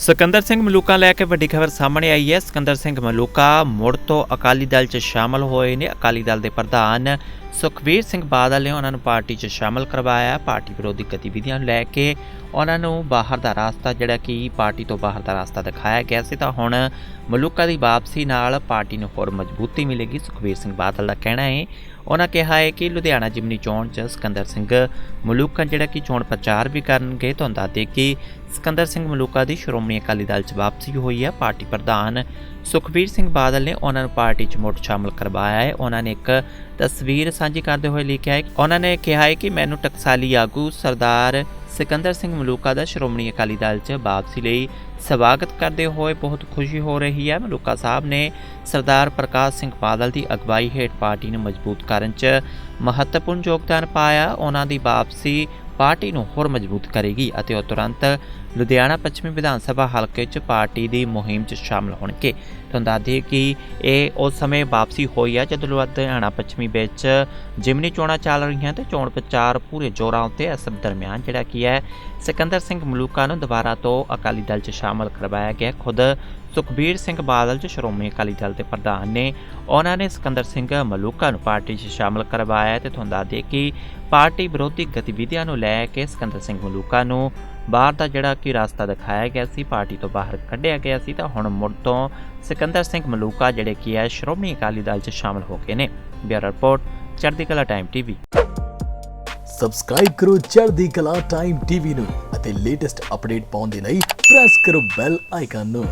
ਸਿਕੰਦਰ ਸਿੰਘ ਮਲੂਕਾ ਲੈ ਕੇ ਵੱਡੀ ਖਬਰ ਸਾਹਮਣੇ ਆਈ ਹੈ। ਸਿਕੰਦਰ ਸਿੰਘ ਮਲੂਕਾ ਮੁੜ ਤੋਂ ਅਕਾਲੀ ਦਲ 'ਚ ਸ਼ਾਮਲ ਹੋਏ ਨੇ। ਅਕਾਲੀ ਦਲ ਦੇ ਪ੍ਰਧਾਨ ਸੁਖਬੀਰ ਸਿੰਘ ਬਾਦਲ ਨੇ ਉਹਨਾਂ ਨੂੰ ਪਾਰਟੀ 'ਚ ਸ਼ਾਮਲ ਕਰਵਾਇਆ। ਪਾਰਟੀ ਵਿਰੋਧੀ ਗਤੀਵਿਧੀਆਂ ਨੂੰ ਲੈ ਕੇ ਉਹਨਾਂ ਨੂੰ ਬਾਹਰ ਦਾ ਰਾਸਤਾ, ਜਿਹੜਾ ਕਿ ਪਾਰਟੀ ਤੋਂ ਬਾਹਰ ਦਾ ਰਾਸਤਾ ਦਿਖਾਇਆ ਗਿਆ ਸੀ, ਤਾਂ ਹੁਣ ਮਲੂਕਾ ਦੀ ਵਾਪਸੀ ਨਾਲ ਪਾਰਟੀ ਨੂੰ ਹੋਰ ਮਜ਼ਬੂਤੀ ਮਿਲੇਗੀ। ਸੁਖਬੀਰ ਸਿੰਘ ਬਾਦਲ ਦਾ ਕਹਿਣਾ ਹੈ, ਉਹਨਾਂ ਕਿਹਾ ਹੈ ਕਿ ਲੁਧਿਆਣਾ ਜਿਮਨੀ ਚੋਣ 'ਚ ਸਿਕੰਦਰ ਸਿੰਘ ਮਲੂਕਾ ਜਿਹੜਾ ਕਿ ਚੋਣ ਪ੍ਰਚਾਰ ਵੀ ਕਰਨਗੇ ਤੁਹਾਨੂੰ ਦੱਸ ਦੇ ਕਿ ਸਿਕੰਦਰ ਸਿੰਘ ਮਲੂਕਾ ਦੀ ਸ਼੍ਰੋਮਣੀ ਅਕਾਲੀ ਦਲ 'ਚ ਵਾਪਸੀ ਹੋਈ ਹੈ, ਪਾਰਟੀ ਪ੍ਰਧਾਨ ਸੁਖਬੀਰ ਸਿੰਘ ਬਾਦਲ ਨੇ ਉਹਨਾਂ ਨੂੰ ਪਾਰਟੀ 'ਚ ਮੁੜ ਸ਼ਾਮਲ ਕਰਵਾਇਆ ਹੈ। ਉਹਨਾਂ ਨੇ ਇੱਕ ਤਸਵੀਰ ਸਾਂਝੀ ਕਰਦੇ ਹੋਏ ਲਿਖਿਆ ਹੈ ਉਹਨਾਂ ਨੇ ਕਿਹਾ ਹੈ ਕਿ ਮੈਨੂੰ ਟਕਸਾਲੀ ਆਗੂ ਸਰਦਾਰ ਸਿਕੰਦਰ ਸਿੰਘ ਮਲੂਕਾ ਦਾ ਸ਼੍ਰੋਮਣੀ ਅਕਾਲੀ ਦਲ 'ਚ ਵਾਪਸੀ ਲਈ ਸਵਾਗਤ ਕਰਦੇ ਹੋਏ ਬਹੁਤ ਖੁਸ਼ੀ ਹੋ ਰਹੀ ਹੈ। ਮਲੂਕਾ ਸਾਹਿਬ ਨੇ ਸਰਦਾਰ ਪ੍ਰਕਾਸ਼ ਸਿੰਘ ਬਾਦਲ ਦੀ ਅਗਵਾਈ ਹੇਠ ਪਾਰਟੀ ਨੂੰ ਮਜ਼ਬੂਤ ਕਰਨ 'ਚ ਮਹੱਤਵਪੂਰਨ ਯੋਗਦਾਨ ਪਾਇਆ। ਉਹਨਾਂ ਦੀ ਵਾਪਸੀ ਪਾਰਟੀ ਨੂੰ ਹੋਰ ਮਜ਼ਬੂਤ ਕਰੇਗੀ ਅਤੇ ਉਹ ਤੁਰੰਤ ਲੁਧਿਆਣਾ ਪੱਛਮੀ ਵਿਧਾਨ ਸਭਾ ਹਲਕੇ 'ਚ ਪਾਰਟੀ ਦੀ ਮੁਹਿੰਮ 'ਚ ਸ਼ਾਮਲ ਹੋਣਗੇ। ਤੁਹਾਨੂੰ ਦੱਸ ਦਈਏ ਕਿ ਇਹ ਉਸ ਸਮੇਂ ਵਾਪਸੀ ਹੋਈ ਹੈ ਜਦੋਂ ਲੁਧਿਆਣਾ ਪੱਛਮੀ ਵਿੱਚ ਜਿਮਨੀ ਚੋਣਾਂ ਚੱਲ ਰਹੀਆਂ ਤੇ ਚੋਣ ਪ੍ਰਚਾਰ ਪੂਰੇ ਜ਼ੋਰਾਂ ਉੱਤੇ ਇਸ ਦਰਮਿਆਨ, ਜਿਹੜਾ ਕੀ ਹੈ, ਸਿਕੰਦਰ ਸਿੰਘ ਮਲੂਕਾ ਨੂੰ ਦੁਬਾਰਾ ਤੋਂ ਅਕਾਲੀ ਦਲ 'ਚ ਸ਼ਾਮਲ ਕਰਵਾਇਆ ਗਿਆ। ਖੁਦ ਸੁਖਬੀਰ ਸਿੰਘ ਬਾਦਲ ਜੋ ਸ਼੍ਰੋਮਣੀ ਅਕਾਲੀ ਦਲ ਦੇ ਪ੍ਰਧਾਨ ਨੇ, ਉਹਨਾਂ ਨੇ ਸਿਕੰਦਰ ਸਿੰਘ ਮਲੂਕਾ ਨੂੰ ਪਾਰਟੀ 'ਚ ਸ਼ਾਮਲ ਕਰਵਾਇਆ ਤੇ ਤੁਹਾਨੂੰ ਦੱਸ ਦਈਏ ਕਿ ਪਾਰਟੀ ਵਿਰੋਧੀ ਗਤੀਵਿਧੀਆਂ ਨੂੰ ਲੈ ਕੇ ਸਿਕੰਦਰ ਸਿੰਘ ਮਲੂਕਾ ਨੂੰ ਬਾਹਰ ਦਾ ਜਿਹੜਾ ਕਿ ਰਸਤਾ ਦਿਖਾਇਆ ਗਿਆ ਸੀ, ਪਾਰਟੀ ਤੋਂ ਬਾਹਰ ਕੱਢਿਆ ਗਿਆ ਸੀ, ਤਾਂ ਹੁਣ ਮੁੜ ਤੋਂ ਸਿਕੰਦਰ ਸਿੰਘ ਮਲੂਕਾ ਜਿਹੜੇ ਕੀ ਹੈ, ਸ਼੍ਰੋਮਣੀ ਅਕਾਲੀ ਦਲ 'ਚ ਸ਼ਾਮਲ ਹੋ ਗਏ ਨੇ। ਬਿਊਰੋ ਰਿਪੋਰਟ, ਚੜ੍ਹਦੀ ਕਲਾ ਟਾਈਮ ਟੀਵੀ ਸਬਸਕ੍ਰਾਈਬ ਕਰੋ ਚੜ੍ਹਦੀ ਕਲਾ ਟਾਈਮ ਟੀਵੀ ਨੂੰ ਅਤੇ ਲੇਟੈਸਟ ਅਪਡੇਟ ਪਾਉਣ ਦੇ ਲਈ ਪ੍ਰੈਸ ਕਰੋ ਬੈਲ ਆਈਕਨ ਨੂੰ।